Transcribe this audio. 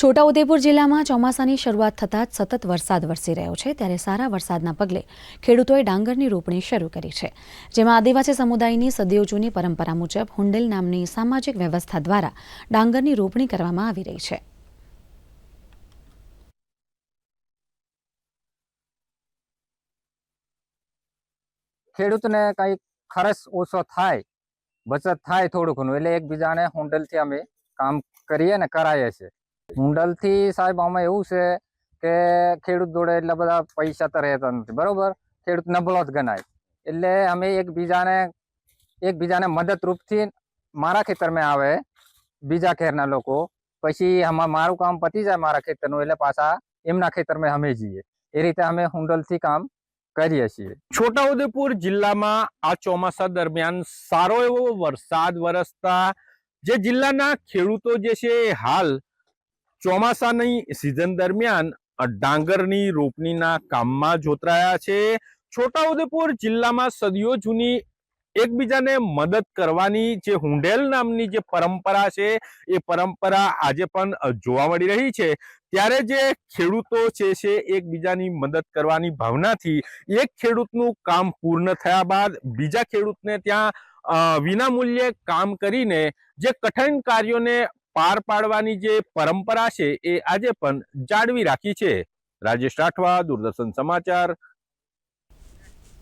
છોટાઉદેપુર જિલ્લામાં ચોમાસાની શરૂઆત થતાં જ સતત વરસાદ વરસી રહ્યો છે. ત્યારે સારા વરસાદના પગલે ખેડૂતોએ ડાંગરની રોપણી શરૂ કરી છે. જેમાં આદિવાસી સમુદાયની સદીઓ જૂની પરંપરા મુજબ હુંડેલ નામની સામાજિક વ્યવસ્થા દ્વારા ડાંગરની રોપણી કરવામાં આવી રહી છે. ખેડૂતને કંઈ ખર્ચ ઓછો થાય, બચત થાય થોડું ઘણું. એટલે એકબીજાને હુંડલથી અમે કામ કરીએ ને કરાવીએ છીએ. હુંડલથી સાહેબ, આમાં એવું છે કે ખેડૂત જોડે એટલા બધા પૈસા તો રહેતા નથી, બરોબર? ખેડૂત નબળો જ ગણાય. એટલે અમે એકબીજાને એકબીજાને મદદરૂપથી મારા ખેતરમાં આવે, બીજા ખેરના લોકો. પછી આમાં મારું કામ પતી જાય મારા ખેતરનું, એટલે પાછા એમના ખેતરમાં અમે જઈએ. એ રીતે અમે હુંડલથી કામ કરીએ છીએ. છોટાઉદેપુર જિલ્લામાં આ ચોમાસા દરમિયાન સારો એવો વરસાદ વરસતા જે જિલ્લાના ખેડૂતો જે છે હાલ ચોમાસાની સિઝન દરમિયાન ડાંગરની રોપણીના કામમાં જોતરાયા છે. છોટાઉદેપુર જિલ્લામાં સદીઓ જૂની એકબીજાને મદદ કરવાની જે હુંડેલ નામની જે પરંપરા છે, એ પરંપરા આજે પણ જોવા મળી રહી છે. ત્યારે જે ખેડૂતો છે, એકબીજાની મદદ કરવાની ભાવનાથી એક ખેડૂતનું કામ પૂર્ણ થયા બાદ બીજા ખેડૂતને ત્યાં વિના વિનામૂલ્યે કામ કરીને જે કઠિન કાર્યોને પાર પાડવાની જે પરંપરા છે એ આજે પણ જાળવી રાખી છે. રાજેશ રાઠવા, દૂરદર્શન સમાચાર